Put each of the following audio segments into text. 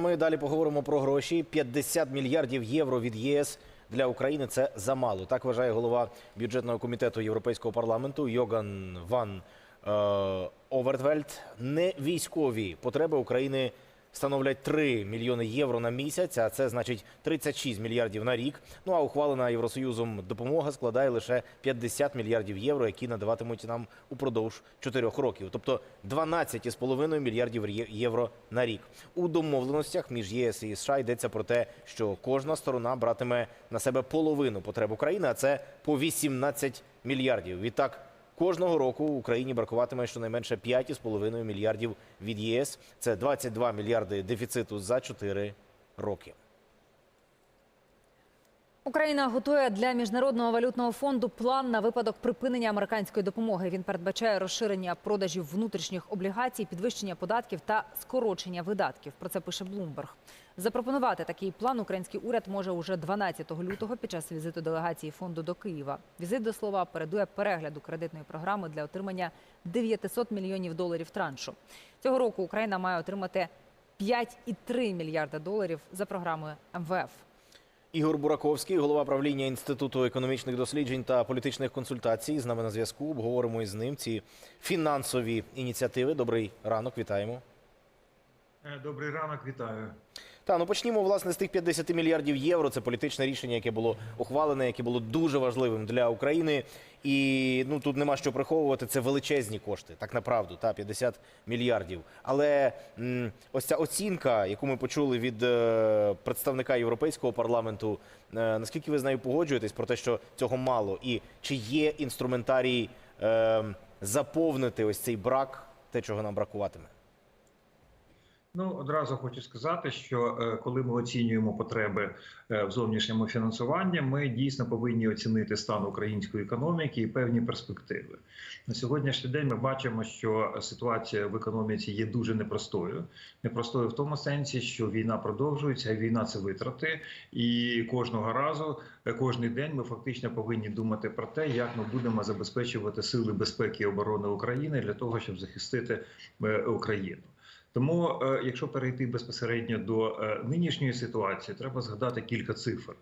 Ми далі поговоримо про гроші. 50 мільярдів євро від ЄС для України це замало. Так вважає голова бюджетного комітету Європейського парламенту Йоган Ван е, Овертвельд. Не військові потреби України становлять 3 мільйони євро на місяць, а це значить 36 мільярдів на рік. Ну а ухвалена Євросоюзом допомога складає лише 50 мільярдів євро, які надаватимуть нам упродовж 4 років, тобто 12,5 мільярдів євро на рік. У домовленостях між ЄС і США йдеться про те, що кожна сторона братиме на себе половину потреб України, а це по 18 мільярдів. Відтак. Кожного року Україні бракуватиме щонайменше 5,5 мільярдів від ЄС. Це 22 мільярди дефіциту за 4 роки. Україна готує для міжнародного валютного фонду план на випадок припинення американської допомоги. Він передбачає розширення продажів внутрішніх облігацій, підвищення податків та скорочення видатків. Про це пише Bloomberg. Запропонувати такий план український уряд може уже 12 лютого під час візиту делегації фонду до Києва. Візит до слова передує перегляду кредитної програми для отримання 900 мільйонів доларів траншу. Цього року Україна має отримати 5,3 мільярда доларів за програмою МВФ. Ігор Бураковський, голова правління Інституту економічних досліджень та політичних консультацій. З нами на зв'язку. Обговоримо із ним ці фінансові ініціативи. Добрий ранок, вітаємо. Е, Добрий ранок, вітаю. Та ну почнімо власне з тих 50 мільярдів євро. Це політичне рішення, яке було ухвалене, яке було дуже важливим для України. І ну тут нема що приховувати. Це величезні кошти, так направду, та 50 мільярдів. Але м, ось ця оцінка, яку ми почули від е, представника європейського парламенту, е, наскільки ви з нею погоджуєтесь про те, що цього мало, і чи є інструментарій е, заповнити ось цей брак, те, чого нам бракуватиме? Ну одразу хочу сказати, що е, коли ми оцінюємо потреби е, в зовнішньому фінансуванні, ми дійсно повинні оцінити стан української економіки і певні перспективи. На сьогоднішній день ми бачимо, що ситуація в економіці є дуже непростою. Непростою в тому сенсі, що війна продовжується, війна це витрати, і кожного разу, е, кожний день ми фактично повинні думати про те, як ми будемо забезпечувати сили безпеки і оборони України для того, щоб захистити Україну. Тому, е, якщо перейти безпосередньо до е, нинішньої ситуації, треба згадати кілька цифр.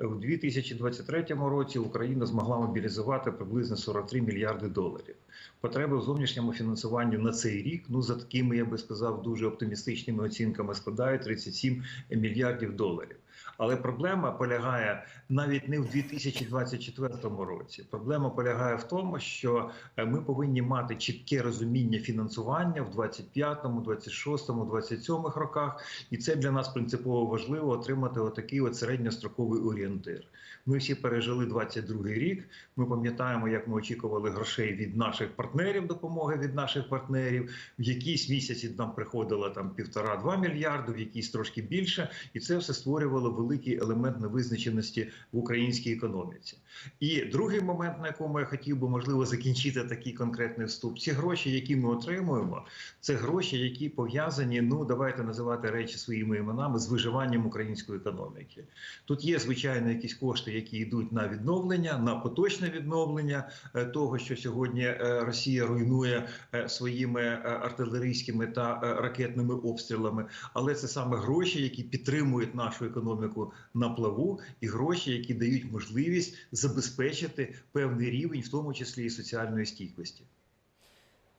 У 2023 році Україна змогла мобілізувати приблизно 43 мільярди доларів. Потреби в зовнішньому фінансуванні на цей рік, ну за такими я би сказав, дуже оптимістичними оцінками складають 37 мільярдів доларів. Але проблема полягає навіть не в 2024 році. Проблема полягає в тому, що е, ми повинні мати чітке розуміння фінансування в 25, 26, 27 роках, і це для нас принципово важливо отримати отакий от середньостроковий орієнтир. Ми всі пережили 22 рік. Ми пам'ятаємо, як ми очікували грошей від наших партнерів, допомоги від наших партнерів. В якісь місяці нам приходило там півтора-два мільярди, в якісь трошки більше, і це все створювало великий елемент невизначеності в українській економіці. І другий момент, на якому я хотів би можливо закінчити такий конкретний вступ, ці гроші, які ми отримуємо, це гроші, які пов'язані. Ну давайте називати речі своїми іменами з виживанням української економіки. Тут є звичайно якісь кошти, які йдуть на відновлення, на поточне відновлення е, того, що сьогодні е, Росія руйнує е, своїми артилерійськими та ракетними обстрілами. Але це саме гроші, які підтримують нашу економіку на плаву, і гроші, які дають можливість забезпечити певний рівень, в тому числі і соціальної стійкості.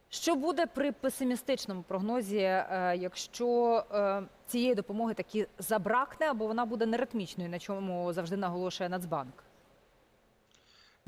Що буде при песимістичному прогнозі, е, якщо е, цієї допомоги таки забракне, або вона буде неритмічною, на чому завжди наголошує Нацбанк?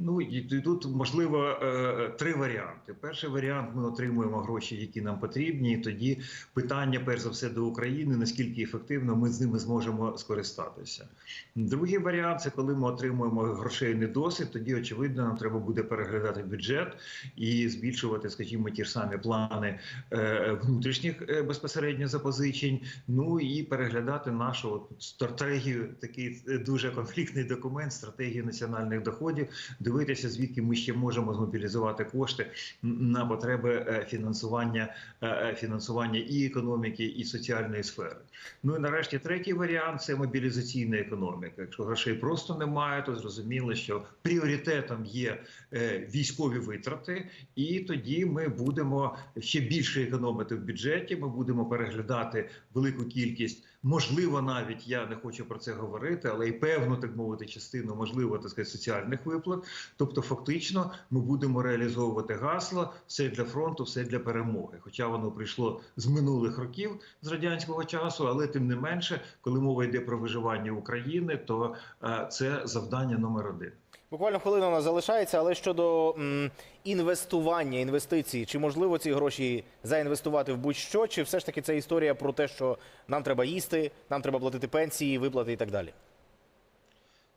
Ну і тут можливо е, три варіанти. Перший варіант ми отримуємо гроші, які нам потрібні. і Тоді питання, перш за все, до України: наскільки ефективно ми з ними зможемо скористатися. Другий варіант це коли ми отримуємо грошей не досить. Тоді очевидно нам треба буде переглядати бюджет і збільшувати, скажімо, ті ж самі плани е, внутрішніх е, безпосередньо запозичень. Ну і переглядати нашу от стратегію, такий е, дуже конфліктний документ, стратегію національних доходів дивитися, звідки ми ще можемо змобілізувати кошти на потреби е, фінансування е, фінансування і економіки, і соціальної сфери. Ну і нарешті третій варіант це мобілізаційна економіка. Якщо грошей просто немає, то зрозуміло, що пріоритетом є е, військові витрати, і тоді ми будемо ще більше економити в бюджеті. Ми будемо переглядати велику кількість можливо, навіть я не хочу про це говорити, але і певну так мовити частину, можливо, так сказати, соціальних виплат. Тобто, фактично, ми будемо реалізовувати гасло все для фронту, все для перемоги. Хоча воно прийшло з минулих років з радянського часу, але тим не менше, коли мова йде про виживання України, то е, це завдання номер один. Буквально хвилина у нас залишається, але щодо м, інвестування, інвестицій, чи можливо ці гроші заінвестувати в будь-що, чи все ж таки це історія про те, що нам треба їсти, нам треба платити пенсії, виплати і так далі?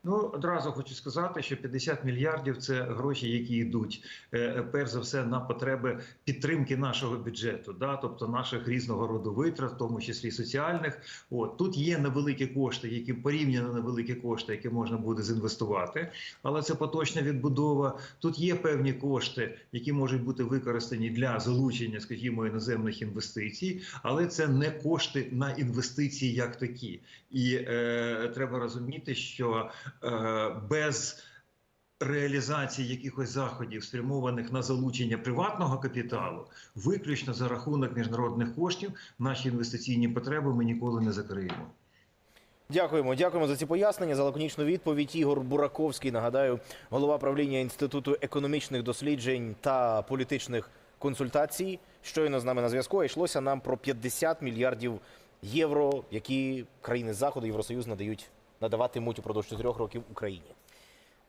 Ну одразу хочу сказати, що 50 мільярдів це гроші, які йдуть е, перш за все на потреби підтримки нашого бюджету, да, тобто наших різного роду витрат, в тому числі соціальних. От тут є невеликі кошти, які порівняно невеликі кошти, які можна буде зінвестувати, але це поточна відбудова. Тут є певні кошти, які можуть бути використані для залучення, скажімо, іноземних інвестицій, але це не кошти на інвестиції як такі. І е, треба розуміти, що е, без реалізації якихось заходів, спрямованих на залучення приватного капіталу, виключно за рахунок міжнародних коштів, наші інвестиційні потреби ми ніколи не закриємо. Дякуємо, дякуємо за ці пояснення, за лаконічну відповідь. Ігор Бураковський, нагадаю, голова правління Інституту економічних досліджень та політичних консультацій. Щойно з нами на зв'язку. Йшлося нам про 50 мільярдів євро, які країни Заходу, Євросоюз надають надаватимуть упродовж чотирьох років Україні.